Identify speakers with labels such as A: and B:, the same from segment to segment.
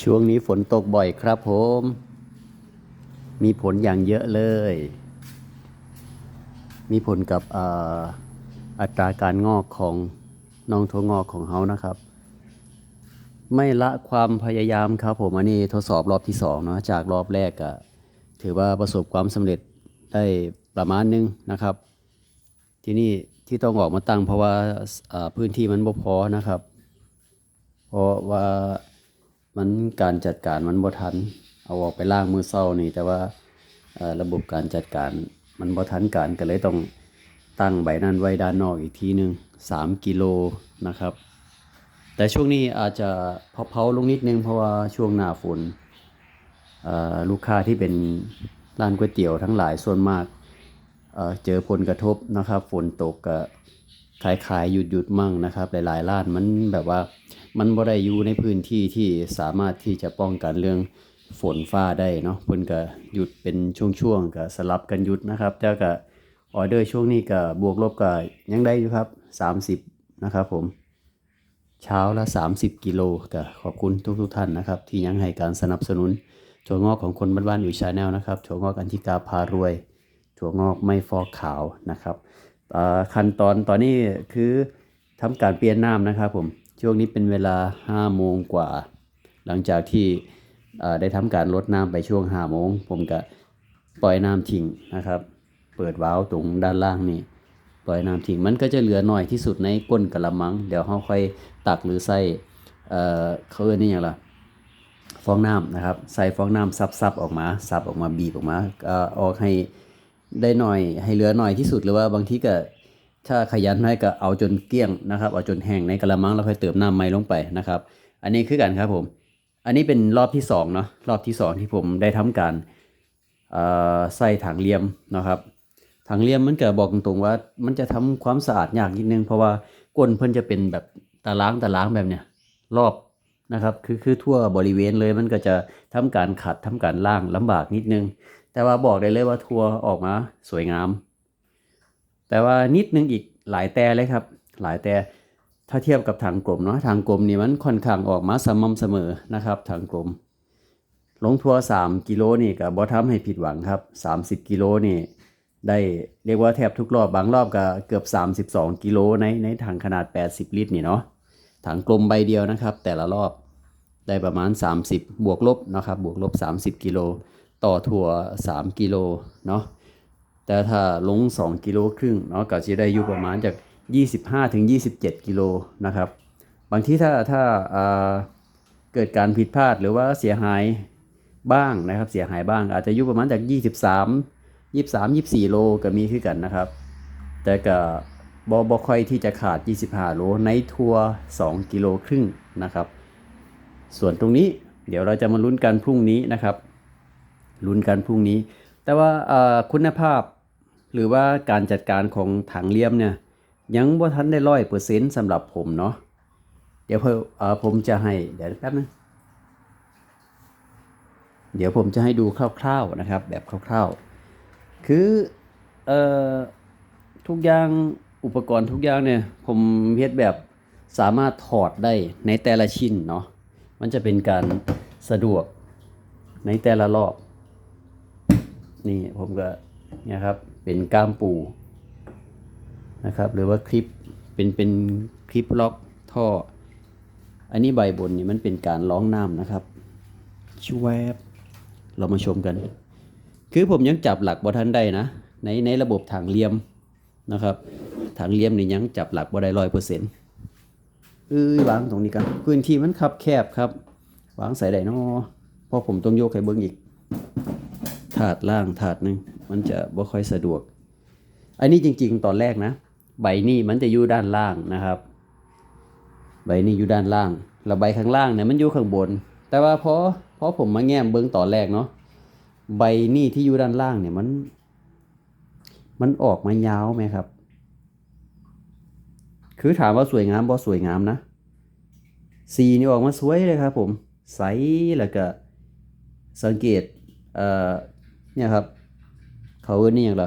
A: ช่วงนี้ฝนตกบ่อยครับผม มีผลอย่างเยอะเลย มีผลกับอ,อัตราการงอกของน้องถั่วงอกของเขานะครับ ไม่ละความพยายามครับผมอันนี้ทดสอบรอบที่สองเนาะจากรอบแรกอะถือว่าประสบความสำเร็จได้ประมาณนึงนะครับ ที่นี่ที่ต้องออกมาตั้งเพราะว่าพื้นที่มันบ่พอนะครับ เพราะว่า มันการจัดการมันบ่ทัน เอาออกไปล่างมือเศร้านี่ แต่ว่าระบบการจัดการมันบ่ทันการก็เลยต้องตั้งใบนั้นไว้ด้านนอกอีกทีหนึ่ง3กิโลนะครับ แต่ช่วงนี้อาจจะเผาๆลงนิดนึงเพราะว่าช่วงหน้าฝนลูกค้าที่เป็นร้านก๋วยเตี๋ยวทั้งหลายส่วนมากเอ่อเจอผลกระทบนะครับ ฝนตกก็ ขายขายหยุดหยุดมั่งนะครับ หลายๆร้านมันแบบว่ามันบ่ได้อยู่ในพื้นที่ที่สามารถที่จะป้องกันเรื่องฝนฟ้าได้เนาะเพิ่นก็หยุดเป็นช่วงๆก็สลับกันหยุดนะครับแต่ก็ออเดอร์ช่วงนี้ก็บวกลบก็ยังได้อยู่ครับ 30 นะครับผม เช้าละ 30 กิโลก็ขอบคุณทุกทุกๆท่านนะครับ ที่ยังให้การสนับสนุนถั่วงอกของคนบ้านๆอยู่ชาแนลนะครับถั่วงอกอันธิกาพารวย ถั่วงอกไม่ฟอกขาวนะครับ ขั้นตอนตอนนี้คือทำการเปลี่ยนน้ำนะครับผมช่วงนี้เป็นเวลา5โมงกว่า หลังจากที่ได้ทำการลดน้ำไปช่วง5โมงผมก็ปล่อยน้ำทิ้งนะครับ เปิดวาล์วตรงด้านล่างนี่ปล่อยน้ำทิ้งมันก็จะเหลือหน้อยที่สุดในก้นกระมัง เดี๋ยวเราค่อยตักหรือใส่เอ่อเขาเรียกนี่อย่างไรฟองน้ำนะครับ ใส่ฟองน้ำซับๆออกมาซับออกมาบีบออกมาออกให้ ได้หน่อยให้เหลือหน่อยที่สุดหรือว่าบางทีก็ถ้าขยันให้ก็เอาจนเกลี้ยงนะครับเอาจนแห้งในกระมังแล้วค่อยเติมน้ำใหม่ลงไปนะครับ อันนี้คือกันครับผม อันนี้เป็นรอบที่สองเนาะรอบที่สองที่ผมได้ทำการใส่ถังเลียมนะครับถังเลียมมันก็บอกตรงๆว่า มันจะทำความสะอาดยากนิดนึงเพราะว่าก้นเพิ่นจะเป็นแบบตารางตารางแบบเนี้ยรอบ นะครับคือคือทั่วบริเวณเลยมันก็จะทำการขัดทำการล่างลำบากนิดนึง แต่ว่าบอกได้เลยว่าทัวร์ออกมาสวยงาม แต่ว่านิดนึงอีกหลายแต่เลยครับ หลายแต่ถ้าเทียบกับทางกลมเนาะทางกลมนี่มันค่อนข้างออกมาสม่ำเสมอนะครับ ทางกลม ลงทัวร์3กิโลนี่ก็บ,บ่ทำให้ผิดหวังครับ 30 กิโลนี่ได้เรียกว่าแทบทุกรอบบางรอบก็เกือบ 32 กิโลในในถังขนาด 80 ลิตรนี่เนาะ ถังกลมใบเดียวนะครับ แต่ละรอบได้ประมาณ 30 บวกลบนะครับ บวกลบ 30 กิโล ต่อถั่ว 3 กิโลเนาะแต่ถ้าลง 2 กิโลครึ่งเนาะก็จะได้อยู่ประมาณจาก 25 ถึง 27 กิโลนะครับ บางทีถ้าถ้าาเกิดการผิดพลาดหรือว่าเสียหายบ้างนะครับ เสียหายบ้างอาจจะอยู่ประมาณจาก 23ยี่สามยี่สี่โลก็มีคือกันนะครับ แต่ก็ บอบอค่อยที่จะขาด 25 โลในทัวร์2กิโลครึ่งนะครับ ส่วนตรงนี้เดี๋ยวเราจะมาลุ้นกันพรุ่งนี้นะครับ ลุ้นกันพรุ่งนี้ แต่ว่าคุณภาพหรือว่าการจัดการของถังเลี่ยมเนี่ยยังบ่ทันได้ร้อยเปอร์เซ็นต์สำหรับผมเนาะเดี๋ยวผมจะให้เดี๋ยวแป๊บนึงเดี๋ยวผมจะให้ดูคร่าวๆนะครับ แบบคร่าวๆ คืออทุกอย่าง อุปกรณ์ทุกอย่างเนี่ย ผมเฮ็ดแบบสามารถถอดได้ในแต่ละชิ้นเนาะมันจะเป็นการสะดวกในแต่ละรอบ นี่ผมก็เนี่ยครับเป็นก้ามปูนะครับ หรือว่าคลิปเป็นเป็นคลิปล็อกท่อ อันนี้ใบบนนี่มันเป็นการล้องน้ำนะครับชวบเรามาชมกัน คือผมยังจับหลักบ่ทันได้นะ ในในระบบถังเลียมนะครับ ถังเลียมนี่ยังจับหลักบ่ได้ร้อยเปอร์เซ็นต์เอ้ยวางตรงนี้กันพื้นที่มันคับแคบครับ วางใส่ได้เนาะพราะผมต้องโยกให้เบิ้งอีก ถาดล่างถาดหนึ่งมันจะบ่ค่อยสะดวก อันนี้จริง ๆ ตอนแรกนะ ใบนี้มันจะอยู่ด้านล่างนะครับ ใบนี้อยู่ด้านล่างแล้วใบข้างล่างเนี่ยมันอยู่ข้างบน แต่ว่าพอพอผมมาแง้มเบิ้งตอนแรกเนาะใบนี่ที่อยู่ด้านล่างเนี่ยมัน มันออกมายาวไหมครับ คือถามว่าสวยงามบ่สวยงามนะสีนี่ออกมาสวยเลยครับผม ใสแล้วก็สังเกตเอ่อเนี่ยครับ เขาเอิ้นนี่อย่างไร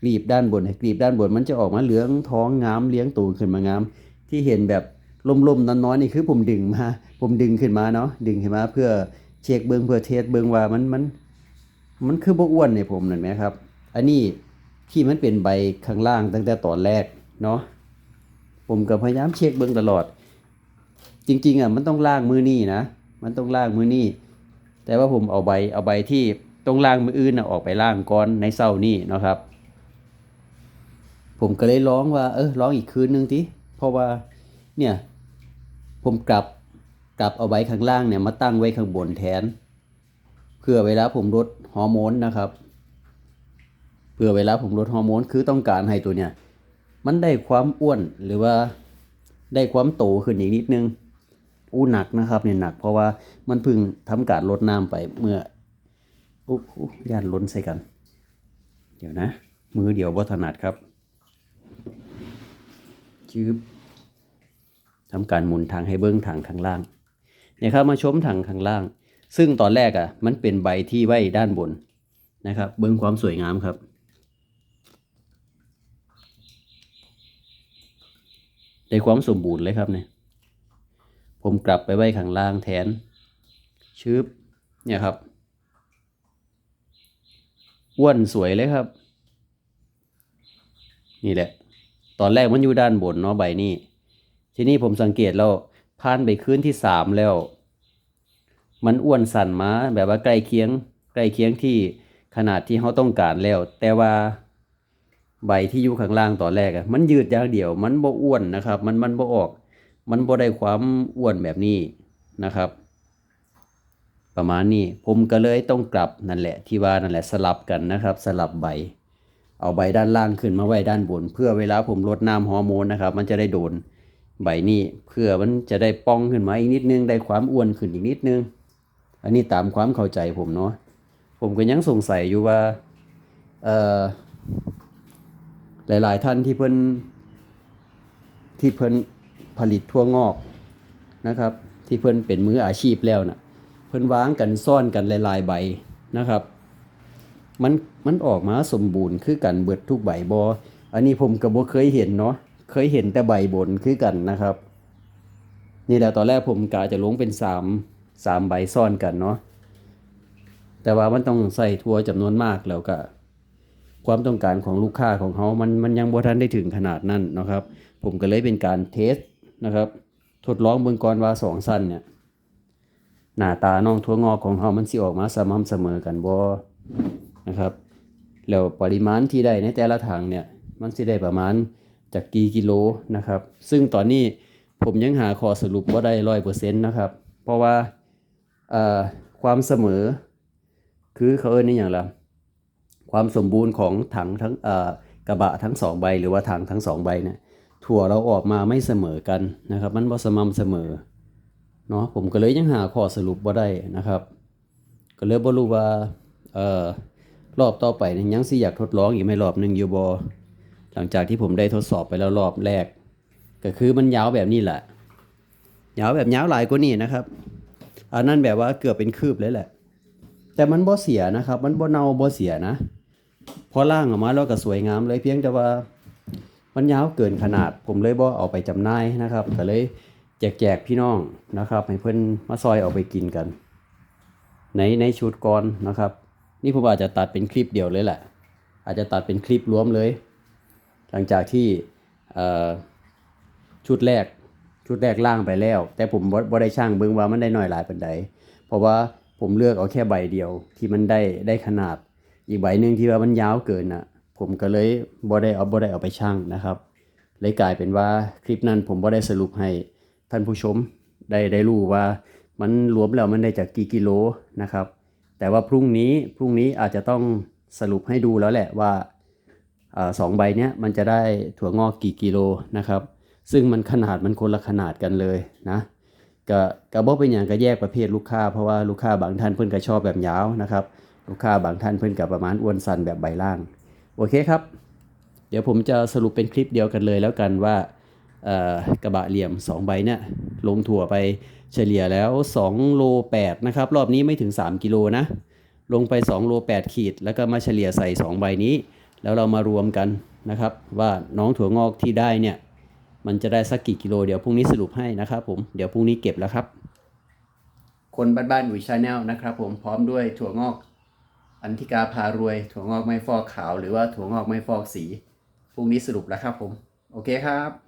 A: กลีบด้านบนกลีบด้านบนมันจะออกมาเหลืองท้องงามเลี้ยงตูขึ้นมางาม ที่เห็นแบบล่มๆน้อยๆนี่คือผมดึงมา ผมดึงขึ้นมาเนาะดึงขึ้นมาเพื่อเช็คเบิงเพื่อเทสเบิงว่ามันมันมันคือบ่อ้วนในผมนั่นไหมครับ อันนี้ที่มันเป็นใบข้างล่างตั้งแต่ตอนแรกเนาะ ผมก็พยายามเช็คเบิงตลอด จริง ๆอะมันต้องล่างมือนี่นะ มันต้องล่างมือนี่ แต่ว่าผมเอาใบเอาใบที่ต้องล่างมืออื่นนะออกไปล่างก่อนในเศร้านี่นะครับ ผมก็เลยร้องว่า เออร้องอีกคืนนึงทีเพราะว่าเนี่ยผมกลับกลับเอาใบข้างล่างเนี่ยมาตั้งไว้ข้างบนแทนเพื่อเวลาผมลดฮอร์โมนนะครับเพื่อเวลาผมลดฮอร์โมนคือต้องการให้ตัวเนี่ย มันได้ความอ้วนหรือว่าได้ความโตขึ้นอีกนิดนึง อู้หนักนะครับเนี่ยหนัก เพราะว่ามันพึ่งทำการลดน้ำไปเมื่ออุ๊อุ๊ย่านล้นใส่กัน เดี๋ยวนะ มือเดียวบ่ถนัดครับจืบทำการหมุนทางให้เบิ้องทางข้างล่างเนี่ยครับมาชมทางข้างล่าง ซึ่งตอนแรกอะมันเป็นใบที่ไว้ด้านบนนะครับ เบิ้องความสวยงามครับ ได้ความสมบูรณ์เลยครับเนี่ยผมกลับไปไว้ข้างล่างแทนชืบเนี่ยครับอ้วนสวยเลยครับ นี่แหละ ตอนแรกมันอยู่ด้านบนเนาะใบนี้ ทีนี้ผมสังเกตแล้วผ่านไปคืนที่สามแล้ว มันอ้วนสั่นมาแบบว่าใกล้เคียง ใกล้เคียงที่ขนาดที่เขาต้องการแล้ว แต่ว่า ใบที่อยู่ข้างล่างตอนแรกอะมันยืดอย่างเดียว มันบ่อ้วนนะครับ มันมันบ่ออก มันบ่ได้ความอ้วนแบบนี้นะครับ ประมาณนี้ผมก็เลยต้องกลับนั่นแหละที่ว่านั่นแหละสลับกันนะครับ สลับใบ เอาใบด้านล่างขึ้นมาไว้ด้านบน เพื่อเวลาผมลดน้ำฮอร์โมนนะครับ มันจะได้โดนใบนี้เพื่อมันจะได้ป้องขึ้นมาอีกนิดนึงได้ความอ้วนขึ้นอีกนิดนึง อันนี้ตามความเข้าใจผมเนาะผมก็ยังสงสัยอยู่ว่าเอ่อ หลายๆ ท่านที่เพิ่นที่เพิ่นผลิตทั่วงอกนะครับ ที่เพิ่นเป็นมืออาชีพแล้วน่ะเพิ่นวางกันซ่อนกันหลายๆใบนะครับ มันมันออกมาสมบูรณ์คือกันเบิดทุกใบบออันนี้ผมก็บ่เคยเห็นเนาะเคยเห็นแต่ใบบนคือกันนะครับ นี่แหละตอนแรกผมกะจะลงเป็นสามสามใบซ่อนกันเนาะแต่ว่ามันต้องใส่ทัวจำนวนมากแล้วก็ ความต้องการของลูกค้าของเขามันมันยังบ่ทันได้ถึงขนาดนั้นนะครับ ผมก็เลยเป็นการเทสนะครับ ทดลองเบิ่งก่อนว่าสองสั้นเนี่ยหน้าตาน้องทั่วงอกของเขามันสิออกมาสม่ำเสมอกันบ่นะครับ แล้วปริมาณที่ได้ในแต่ละถังเนี่ยมันสิได้ประมาณจากกี่กิโลนะครับ ซึ่งตอนนี้ผมยังหาข้อสรุปว่าได้ร้อยเปอร์เซ็นต์นะครับ เพราะว่าความเสมอ คือเขาเอิ้นนี่อย่างละ ความสมบูรณ์ของถังทั้งกระบะทั้งสองใบหรือว่าถังทั้งสองใบเนี่ยถั่วเราออกมาไม่เสมอกันนะครับ มันบ่สม่ำเสมอเนาะผมก็เลยยังหาข้อสรุปบ่ได้นะครับ ก็เลยบ่รู้ว่าเอ่อรอบต่อไปเนี่ยยังสิอยากทดลองอีกไหม่รอบหนึ่งอยู่บ่หลังจากที่ผมได้ทดสอบไปแล้วรอบแรก ก็คือมันยาวแบบนี้แหละยาวแบบยาวหลายกว่านี้นะครับอันนั้นแบบว่าเกือบเป็นคืบเลยแหละ แต่มันบ่เสียนะครับ มันบ่เน่าบ่เสียนะ พอล่างออกมาแล้วก็สวยงามเลยเพียงแต่ว่ามันยาวเกินขนาดผมเลยบ่เอาไปจำหน่ายนะครับก็เลยแจกแจกพี่น้องนะครับ ให้เพิ่อนมาซอยเอาไปกินกัน ในในชุดก่อนนะครับ นี่ผมอาจจะตัดเป็นคลิปเดียวเลยแหละ อาจจะตัดเป็นคลิปรวมเลย หลังจากที่ชุดแรกชุดแรกล่างไปแล้ว แต่ผมบ่บ่ได้ช่างเบิ่งว่ามันได้น้อยหลายปานใดเพราะว่าผมเลือกเอาแค่ใบเดียวที่มันได้ได้ขนาด อีกใบหนึ่งที่ว่ามันยาวเกินน่ะผมก็เลยบ่ได้เอาบ่ได้เอาไปช่างนะครับ เลยกลายเป็นว่าคลิปนั้นผมบ่ได้สรุปให้ท่านผู้ชมได้ได้รู้ว่ามันรวมแล้วมันได้จากกี่กิโลนะครับ แต่ว่าพรุ่งนี้พรุ่งนี้อาจจะต้องสรุปให้ดูแล้วแหละว่าสองใบเนี้ยมันจะได้ถั่วงอกกี่กิโลนะครับ ซึ่งมันขนาดมันคนละขนาดกันเลยนะก็กระบอกเป็นอย่างก็แยกประเภทลูกค้า เพราะว่าลูกค้าบางท่านเพิ่นก็ชอบแบบยาวนะครับ ลูกค้าบางท่านเพิ่นกับประมาณอ้วนสันแบบใบล่าง โอเคครับ เดี๋ยวผมจะสรุปเป็นคลิปเดียวกันเลยแล้วกันว่ากระบะเหลี่ยม 2 ใบเนี่ยลงถั่วไปเฉลี่ยแล้ว2โล8นะครับ รอบนี้ไม่ถึง 3 กิโลนะ ลงไป2โล8ขีด แล้วก็มาเฉลี่ยใส่ 2 ใบนี้ แล้วเรามารวมกันนะครับ ว่าน้องถั่วงอกที่ได้เนี่ยมันจะได้สักกี่กิโล เดี๋ยวพรุ่งนี้สรุปให้นะครับผม เดี๋ยวพรุ่งนี้เก็บแล้วครับ คนบ้านๆอุ๋ยชาแนลนะครับผมพร้อมด้วยถั่วงอก อันธิกาพารวย ถั่วงอกไม่ฟอกขาว หรือว่าถั่วงอกไม่ฟอกสี พรุ่งนี้สรุปแล้วครับผม โอเคครับ